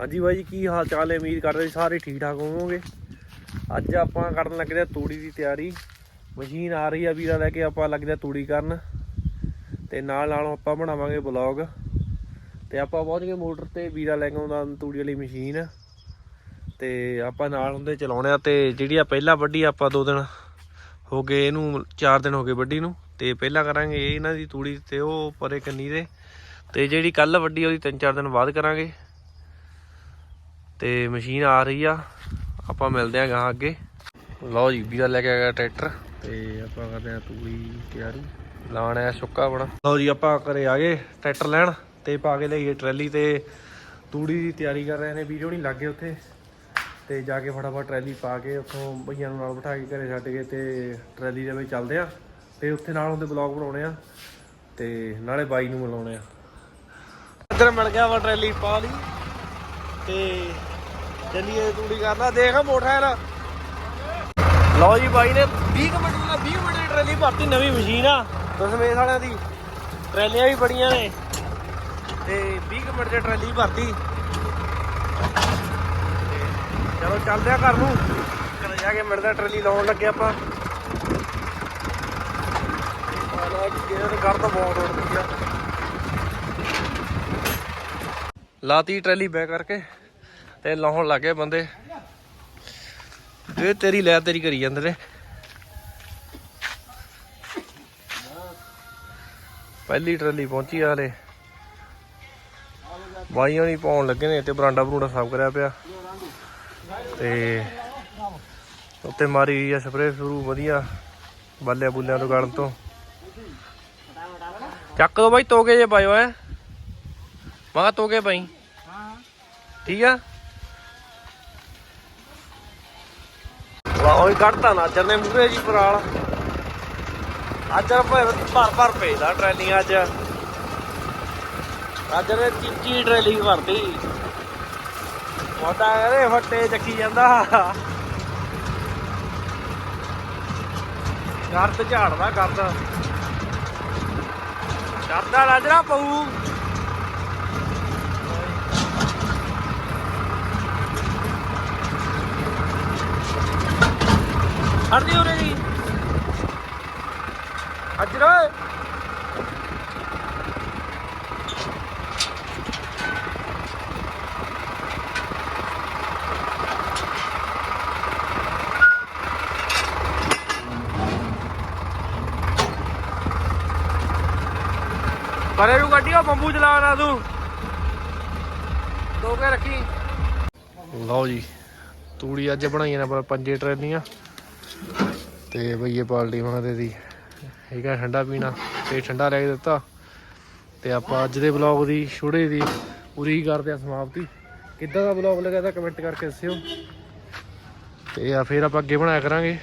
ਹਾਂਜੀ ਬਾਈ ਜੀ, ਕੀ ਹਾਲ ਚਾਲ ਹੈ? ਉਮੀਦ ਕਰਦੇ ਜੀ ਸਾਰੇ ਠੀਕ ਠਾਕ ਹੋਵੋਗੇ। ਅੱਜ ਆਪਾਂ ਕਰਨ ਲੱਗੇ ਆ ਤੂੜੀ ਦੀ ਤਿਆਰੀ। ਮਸ਼ੀਨ ਆ ਰਹੀ ਆ ਵੀਰਾ ਲੈ ਕੇ, ਆਪਾਂ ਲੱਗਦੇ ਆ ਤੂੜੀ ਕਰਨ। ਤੇ ਨਾਲ ਨਾਲ ਆਪਾਂ ਬਣਾਵਾਂਗੇ ਬਲੌਗ ਤੇ ਆਪਾਂ ਪਹੁੰਚ ਗਏ ਮੋਟਰ ਤੇ, ਵੀਰਾ ਲੈ ਕੇ ਆਉਂਦਾ ਤੂੜੀ ਵਾਲੀ ਮਸ਼ੀਨ। ਤੇ ਆਪਾਂ ਨਾਲ ਹੁੰਦੇ ਚਲਾਉਣੇ ਆ ਤੇ ਜਿਹੜੀ ਆ ਪਹਿਲਾਂ ਵੱਡੀ ਆਪਾਂ ਦੋ ਦਿਨ ਹੋ ਗਏ, ਇਹਨੂੰ 4 ਦਿਨ ਹੋ ਗਏ ਵੱਡੀ ਨੂੰ। ਤੇ ਪਹਿਲਾਂ ਕਰਾਂਗੇ ਇਹ ਇਹਨਾਂ ਦੀ ਤੂੜੀ ਤੇ ਉਹ ਪਰੇ ਕੰਨੀ ਦੇ। ਤੇ ਜਿਹੜੀ ਕੱਲ ਵੱਡੀ ਉਹਦੀ 3-4 ਦਿਨ ਬਾਅਦ ਕਰਾਂਗੇ। ਤੇ ਮਸ਼ੀਨ ਆ ਰਹੀ ਆ। ਆਪਾਂ ਮਿਲਦੇ ਆਂ ਗਾਂ ਅੱਗੇ। ਲਓ ਜੀ, ਵੀਰਾ ਲੈ ਕੇ ਆ ਗਿਆ ਟਰੈਕਟਰ। ਤੇ ਆਪਾਂ ਕਰਦੇ ਆ ਤੂੜੀ ਤਿਆਰੀ। ਲਾਣ ਆ ਸੁੱਕਾ ਬਣਾ ਲਓ ਜੀ, ਆਪਾਂ ਘਰੇ ਆ ਗਏ ਟਰੈਕਟਰ ਲੈਣ ਤੇ ਪਾ ਕੇ ਲਈਏ ਟਰੈਲੀ ਤੇ ਤੂੜੀ ਦੀ ਤਿਆਰੀ ਕਰ ਰਹੇ ਨੇ। ਵੀਡੀਓ ਨਹੀਂ ਲੱਗੇ ਉੱਥੇ। ਤੇ ਜਾ ਕੇ ਫਟਾਫਟ ਟਰੈਲੀ ਪਾ ਕੇ ਉੱਥੋਂ ਭਈਆਂ ਨੂੰ ਨਾਲ ਬਿਠਾ ਕੇ ਘਰੇ ਛੱਡ ਕੇ ਤੇ ਟਰੈਲੀ ਦੇ ਵਿੱਚ ਚੱਲਦੇ ਆ। ਤੇ ਉੱਥੇ ਨਾਲ ਹੁੰਦੇ ਬਲੌਗ ਬਣਾਉਣੇ ਆ। ਤੇ ਨਾਲੇ ਬਾਈ ਨੂੰ ਮਿਲਾਉਣੇ ਆ। ਇੱਧਰ ਮਿਲ ਗਿਆ ਵਾ ਟਰੈਲੀ ਪਾ ਲਈ। ਤੇ ਚੱਲੀਏ ਤੂੜੀ ਕਰਨਾ, ਦੇਖ ਮੋਟਰਸਾਈਕਲ। ਲਓ ਜੀ ਬਾਈ ਨੇ 20 ਮਿੰਟ ਦਾ 20 ਮਿੰਟ ਦੀ ਟਰੈਲੀ ਭਰਤੀ, ਨਵੀਂ ਮਸ਼ੀਨ ਆ। ਦਸਵੇਸ ਵਾਲਿਆਂ ਦੀ ਟਰੈਲੀਆਂ ਵੀ ਬੜੀਆਂ ਨੇ। ਤੇ 20 ਮਿੰਟ ਦੀ ਟਰੈਲੀ ਭਰਤੀ। ਤੇ ਚਲੋ, ਚੱਲਦੇ ਆ ਘਰ ਨੂੰ। ਘਰੇ ਜਾ ਕੇ ਮਿਲਦਾ ਟਰੈਲੀ ਲਾਉਣ ਲੱਗੇ ਆਪਾਂ। ਆਲਾ ਗੇਰ ਤਾਂ ਬਹੁਤ ਉੜਦੀ ਆ। ਲਾਤੀ ਟਰੈਲੀ ਬੈ ਕਰਕੇ। ਤੇ ਲਾਉਣ ਲੱਗੇ ਬੰਦੇ। ਇਹ ਤੇਰੀ ਲੈ ਤੇਰੀ ਕਰੀ ਜਾਂਦੇ ਨੇ। ਪਹਿਲੀ ਟਰੈਲੀ ਪਹੁੰਚੀ ਹਲੇ। ਬਾਈਆਂ ਨਹੀਂ ਪਾਉਣ ਲੱਗੇ ਨੇ ਤੇ ਬਰਾਂਡਾ ਬਰੂੰਡਾ ਸਾਫ਼ ਕਰਿਆ ਪਿਆ। ਤੇ ਉੱਤੇ ਮਾਰੀ ਗਈ ਆ ਸਪਰੇਅ ਸ਼ੁਰੂ ਵਧੀਆ। ਬੱਲਿਆਂ ਬੁੱਲਿਆਂ ਤੋਂ ਗੜਨ ਤੋਂ। ਚੱਕ ਦੋ ਬਾਈ ਤੋਗੇ ਜੇ ਪਾਇਓ ਐ। ਮਾ ਤੋਗੇ ਪਾਈ ਠੀਕ ਆ? ਵਾਹ ਉਹ ਕੱਢਤਾ ਨਾਜਰ ਨੇ ਮੂਰੇ ਜੀ ਪਰਾਲ ਅੱਜ ਭਰ ਭਰ ਭਰ ਭੇਜਦਾ ਟਰੈਲੀਆਂ ਅੱਜ। ਅੱਜ ਨੇ ਚੀਚੀ ਟਰੈਲੀ ਭਰਤੀ। ਉਹਦਾ ਕਹਿੰਦੇ ਫੱਟੇ ਚੱਕੀ ਜਾਂਦਾ। ਗਰਦ ਝਾੜਦਾ ਗਰਦ। ਚੜਦਾ ਰਾਜਰਾ ਪਊ। ਹਰਦੀ ਉਰੇ ਜੀ। ਅਜਰਾ ਪਰੇ ਨੂੰ ਗੱਡੀ ਉਹ ਬੰਬੂ ਚਲਾ ਨਾ ਤੂੰ। ਦੋ ਕੇ ਰੱਖੀ। ਲਓ ਜੀ, ਤੂੜੀ ਅੱਜ ਬਣਾਈਆਂ ਨੇ ਆਪਾਂ ਪੰਜੇ ਟਰੈਲੀਆਂ ਤੇ ਬਈਏ ਪਾਲਟੀ ਮੰਗਦੇ ਠੀਕ ਹੈ ਠੰਡਾ ਪੀਣਾ। ਤੇ ਠੰਡਾ ਲੈ ਕੇ ਦਿੱਤਾ। ਤੇ ਆਪਾਂ ਅੱਜ ਦੇ ਵਲੌਗ ਦੀ ਛੋੜੇ ਦੀ ਪੂਰੀ ਕਰਦੇ ਆ ਸਮਾਪਤੀ। ਕਿੱਦਾਂ ਦਾ ਵਲੌਗ ਲੱਗਾ ਤਾਂ ਕਮੈਂਟ ਕਰਕੇ ਦੱਸਿਓ। ਤੇ ਆ ਫਿਰ ਆਪਾਂ ਅੱਗੇ ਬਣਾਇਆ ਕਰਾਂਗੇ।